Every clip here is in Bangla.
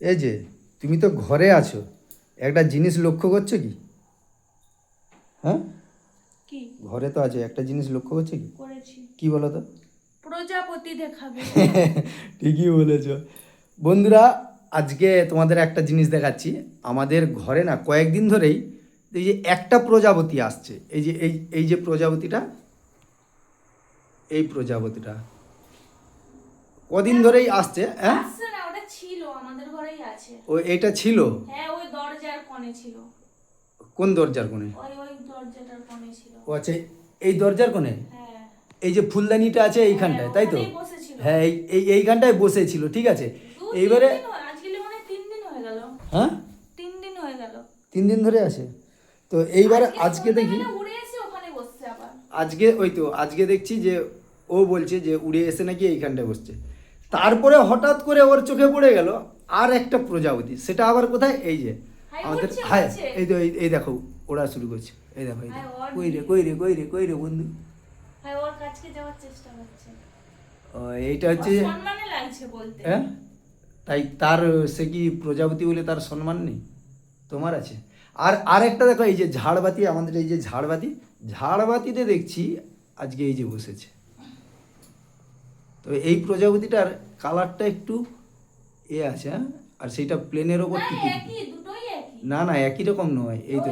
এই যে তুমি তো ঘরে আছো। একটা জিনিস লক্ষ্য করছ কি? হ্যাঁ? ঘরে তো আছে একটা জিনিস লক্ষ্য করছ কি? কি বলো তো? প্রজাপতি দেখাবে। ঠিকই বলেছ। বন্ধুরা আজকে তোমাদের একটা জিনিস দেখাচ্ছি। আমাদের ঘরে না কয়েকদিন ধরেই এই যে একটা প্রজাপতি আসছে। এই যে এই এই যে প্রজাপতিটা এই প্রজাপতিটা। কদিন ধরেই আসছে হ্যাঁ? আমাদের ঘরেই আছে। ও এইটা ছিল? হ্যাঁ ওই দরজার কোণে ছিল। কোন দরজার কোণে? ওই ওই দরজাটার কোণে ছিল। ও আচ্ছা এই দরজার কোণে? হ্যাঁ। এই যে ফুলদানিটা আছে এইখানটায় তাই তো? হ্যাঁ এই এই- এইখানটায় বসেছিল ঠিক আছে। এইবারে আজকে মনে তিন দিন হয়ে গেল। হ্যাঁ? তিন দিন হয়ে গেল। তিন দিন ধরে আছে? তো এইবারে আজকে দেখি আজকে ওই তো আজকে দেখছি যে ও বলছে যে উড়ে এসে নাকি এইখানটায় বসছে। তারপরে হঠাৎ করে ওর চোখে পড়ে গেল আর একটা প্রজাপতি। সেটা আবার কোথায়? এই যে আমাদের হ্যাঁ এই তো এই- দেখো ওরা শুরু করছে। এই দেখো এই দেখো। কই রে কই রে কই রে কই রে বন্ধু? ওর কাছকে যাওয়ার চেষ্টা করছে। ও, এইটা হচ্ছে হ্যাঁ? তাই তার সে কি প্রজাপতি বলে তার সম্মান নেই? তোমার আছে। আর আরেকটা দেখো এই যে ঝাড়বাতি আমাদের এই যে ঝাড়বাতি। ঝাড়বাতিতে দেখছি আজকে এই যে বসেছে। তো এই প্রজাপতিটার কালারটা একটু এ আছে হ্যাঁ? আর সেইটা প্লেনের ওপর না টিকে। না না একই রকম নয় এই তো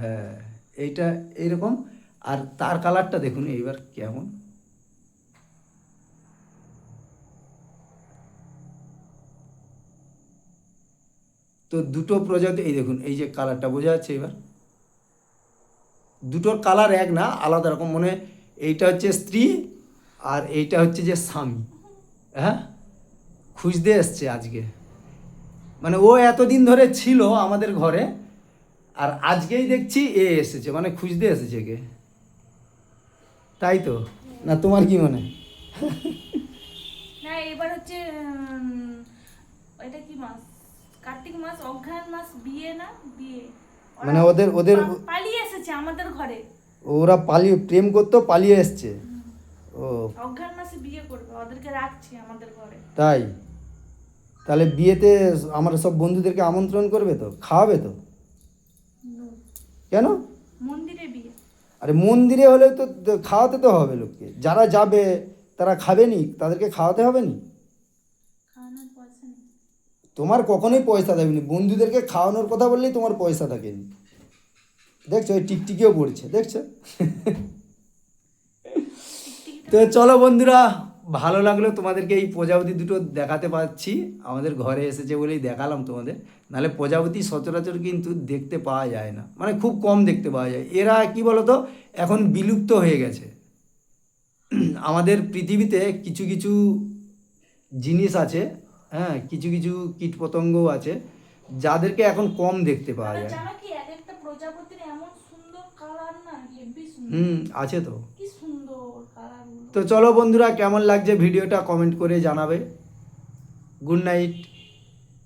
হ্যাঁ এইটা এইরকম। আর তার কালারটা দেখুন এইবার কেমন। তো দুটো প্রজাতি এই দেখুন এই যে কালারটা বোঝা যাচ্ছে এবার? দুটোর কালার এক না আলাদা রকম। মনে হয় এইটা হচ্ছে স্ত্রী আর এইটা হচ্ছে যে স্বামী। হ্যাঁ? খুঁজতে এসছে আজকে। মানে ও এতদিন ধরে ছিল আমাদের ঘরে আর আজকেই দেখছি এ এসেছে মানে খুঁজতে এসেছে কে তাই তো? না তোমার কি মনে? হয়? না এবার হচ্ছে এটা কি মাস? কার্তিক মাস অঘ্রান মাস বিয়ে না? বিয়ে। মানে ওদের ওদের পালিয়ে এসেছে আমাদের ঘরে। ওরা পালিয়ে প্রেম করতো পালিয়ে এসছে। ও। অঘ্রান মাসে বিয়ে করবে ওদেরকে রাখছি আমাদের ঘরে। তাই? তাহলে বিয়েতে আমার সব বন্ধুদেরকে আমন্ত্রণ করবে তো? খাওয়াবে তো? কেন? মন্দিরে বিয়ে। আরে মন্দিরে হলে তো খাওয়াতে তো হবে লোককে। যারা যাবে তারা খাবে নি তাদেরকে খাওয়াতে হবে নি? তোমার কখনোই পয়সা দেবেনি বন্ধুদেরকে খাওয়ানোর কথা বললেই তোমার পয়সা থাকেনি। দেখছ ওই টিকটিকিও পড়ছে, দেখছ? তো চলো বন্ধুরা, ভালো লাগল তোমাদেরকে এই প্রজাপতি দুটো দেখাতে পাচ্ছি। আমাদের ঘরে এসেছে বলেই দেখালাম তোমাদের। নাহলে প্রজাপতি সচরাচর কিন্তু দেখতে পাওয়া যায় না। মানে খুব কম দেখতে পাওয়া যায়। এরা কি বলতো, এখন বিলুপ্ত হয়ে গেছে। আমাদের পৃথিবীতে কিছু কিছু জিনিস আছে হ্যাঁ কিছু কিছু কীটপতঙ্গও আছে, যাদেরকে এখন কম দেখতে পাওয়া যায়। একটা প্রজাপতির এমন সুন্দর কালার না হেভি সুন্দর। হুম আছে তো। কি সুন্দর কালার তো চলো বন্ধুরা কেমন লাগছে ভিডিওটা কমেন্ট করে জানাবে। Good night